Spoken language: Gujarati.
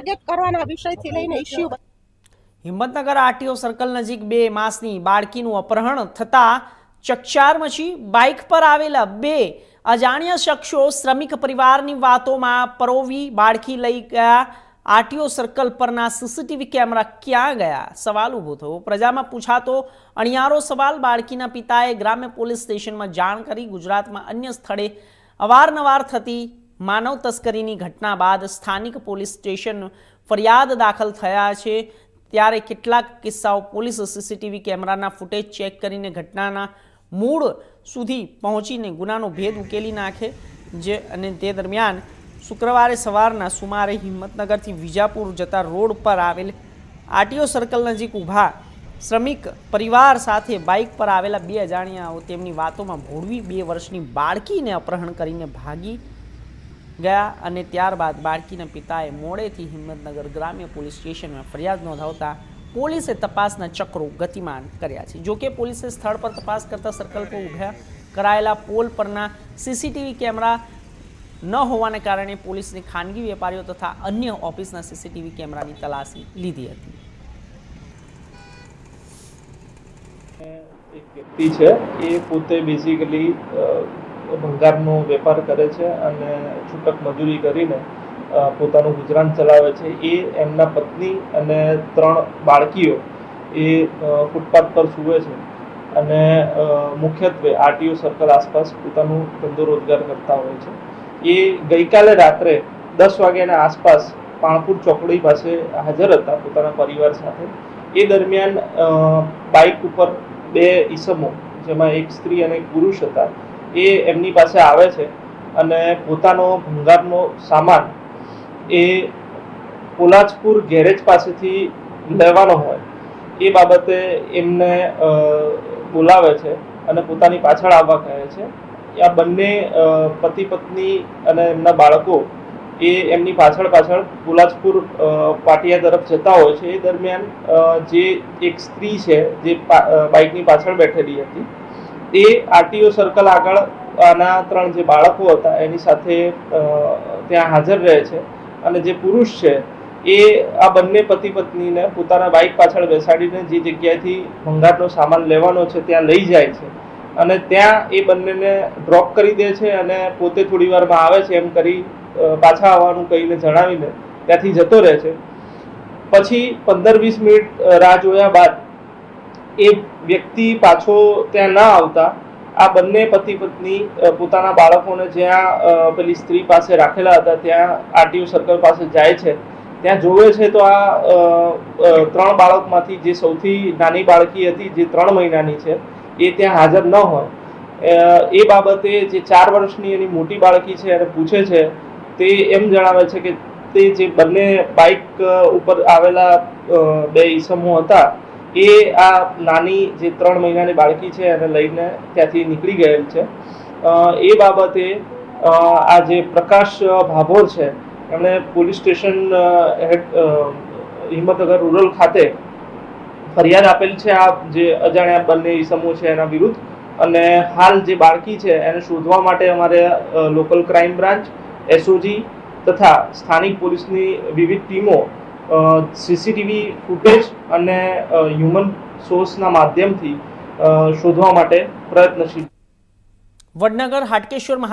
ટાર્ગેટ કરવાના વિષયથી લઈને ઇસ્યુ હિંમતનગર આરટીઓ સર્કલ નજીક બે માસની બાળકીનું અપહરણ થતા ચકચાર મચી બાઇક પર આવેલા બે અજાણ્યા શખ્સો શ્રમિક પરિવારની વાતોમાં પરોવી બાળકી લઈ ગયા. આરટીઓ સર્કલ પરના સીસીટીવી કેમેરા ક્યાં ગયા? સવાલ ઊભો થયો. પ્રજામાં પૂછાતો અણિયારો સવાલ બાળકીના પિતાએ ગ્રામ્ય પોલીસ સ્ટેશનમાં જાણ કરી ગુજરાતમાં અન્ય સ્થળે અવારનવાર થતી માનવ તસ્કરીની ઘટના બાદ સ્થાનિક પોલીસ સ્ટેશન ફરિયાદ દાખલ થયા છે. ત્યારે કેટલાક કિસ્સાઓ પોલીસ સીસીટીવી કેમેરાના ફૂટેજ ચેક કરીને ઘટનાના મૂળ સુધી પહોંચીને ગુનાનો ભેદ ઉકેલી નાખે જે અને તે દરમિયાન શુક્રવારે સવારના સુમારે હિંમતનગરથી વિજાપુર જતા રોડ પર આવેલ આરટીઓ સર્કલ નજીક ઊભા શ્રમિક પરિવાર સાથે બાઇક પર આવેલા બે અજાણ્યાઓ તેમની વાતોમાં ભોળવી બે વર્ષની બાળકીને અપહરણ કરીને ભાગી ગયા અને ત્યારબાદ બાળકીના પિતાએ મોડેથી હિંમતનગર ગ્રામ્ય પોલીસ સ્ટેશનમાં ફરિયાદ નોંધાવતા પોલીસે તપાસના ચક્રો ગતિમાન કર્યા છે. જોકે પોલીસે સ્થળ પર તપાસ કરતા સર્કલ પર ઊભા કરાયેલા પોલ પરના સીસીટીવી કેમેરા ન હોવાને કારણે પોલીસને ખાનગી વેપારીઓ તથા અન્ય ઓફિસના સીસીટીવી કેમેરાની તલાશી લીધી હતી. એક વ્યક્તિ છે, એ પોતે બેઝિકલી ભંગારનો વેપાર કરે છે અને છૂટક મજૂરી કરીને પોતાનું ગુજરાન ચલાવે છે. એ એમના પત્ની અને ત્રણ બાળકીઓ એ ફૂટપાથ પર સૂવે છે અને મુખ્યત્વે આરટીઓ સર્કલ આસપાસ પોતાનું ધંધો રોજગાર કરતા હોય છે. એ ગઈકાલે રાત્રે દસ વાગ્યાના આસપાસ પાણપુર ચોકડી પાસે હાજર હતા પોતાના પરિવાર સાથે. એ દરમિયાન બાઇક ઉપર બે ઈસમો, જેમાં એક સ્ત્રી અને એક પુરુષ હતા એ એમની પાસે આવે છે અને પોતાનો ભંગારનો સામાન એ પોલાજપુર ગેરેજ પાસેથી લેવાનો હોય. એ બાબતે એમને બોલાવે છે અને પોતાની પાછળ આવવા કહે છે. આ બંને પતિ પત્ની અને એમના બાળકો એ એમની પાછળ પાછળ પુલાજપુર પાટિયા તરફ જતા હોય છે. એ દરમિયાન જે એક સ્ત્રી છે, જે બાઇકની પાછળ બેઠેલી હતી એ આરટીઓ સર્કલ આગળ આના ત્રણ જે બાળકો હતા, એની સાથે ત્યાં હાજર રહે છે. અને જે પુરુષ છે, એ આ બંને પતિ પત્નીને પોતાના બાઇક પાછળ બેસાડીને જે જગ્યાએથી ભંગારનો સામાન લેવાનો છે, ત્યાં લઈ જાય છે. અને ત્યાં એ બંનેને ડ્રોપ કરી દે છે અને પોતે થોડી વારમાં આવે છે એમ કરી પાછા આવવાનું કહીને જણાવીને ત્યાંથી જતો રહે છે. પછી પંદર વીસ મિનિટ રાહ જોયા બાદ એ વ્યક્તિ પાછો ત્યાં ના આવતા, આ બંને પતિ પત્ની પોતાના બાળકોને જ્યાં પેલી સ્ત્રી પાસે રાખેલા હતા, ત્યાં આરટીઓ સર્કલ પાસે જાય છે, ત્યાં જોવે છે તો આ ત્રણ બાળકમાંથી જે સૌથી નાની બાળકી હતી, જે ત્રણ મહિનાની છે, એ ત્યાં હાજર ન હોય. એ બાબતે જે ચાર વર્ષની એની મોટી બાળકી છે એને પૂછે છે, તે એમ જણાવે છે કે તે જે બંને બાઇક ઉપર આવેલા બે ઈસમો હતા એ આ નાની જે ત્રણ મહિનાની બાળકી છે એને લઈને ત્યાંથી નીકળી ગયેલ છે. એ બાબતે આ જે પ્રકાશ ભાભોર છે, એમણે પોલીસ સ્ટેશન હિંમતનગર રૂરલ ખાતે ફરિયાદ આપેલ છે આ જે અજાણ્યા બંને ઈસમો છે એના વિરુદ્ધ. અને હાલ જે બાળકી છે એને શોધવા માટે અમારે લોકલ ક્રાઇમ બ્રાન્ચ, એસઓજી તથા સ્થાનિક પોલીસની વિવિધ ટીમો સીસીટીવી ફૂટેજ અને હ્યુમન સોર્સના માધ્યમથી શોધવા માટે પ્રયત્નશીલ. વડનગર હાટકેશ્વર મહાદેવ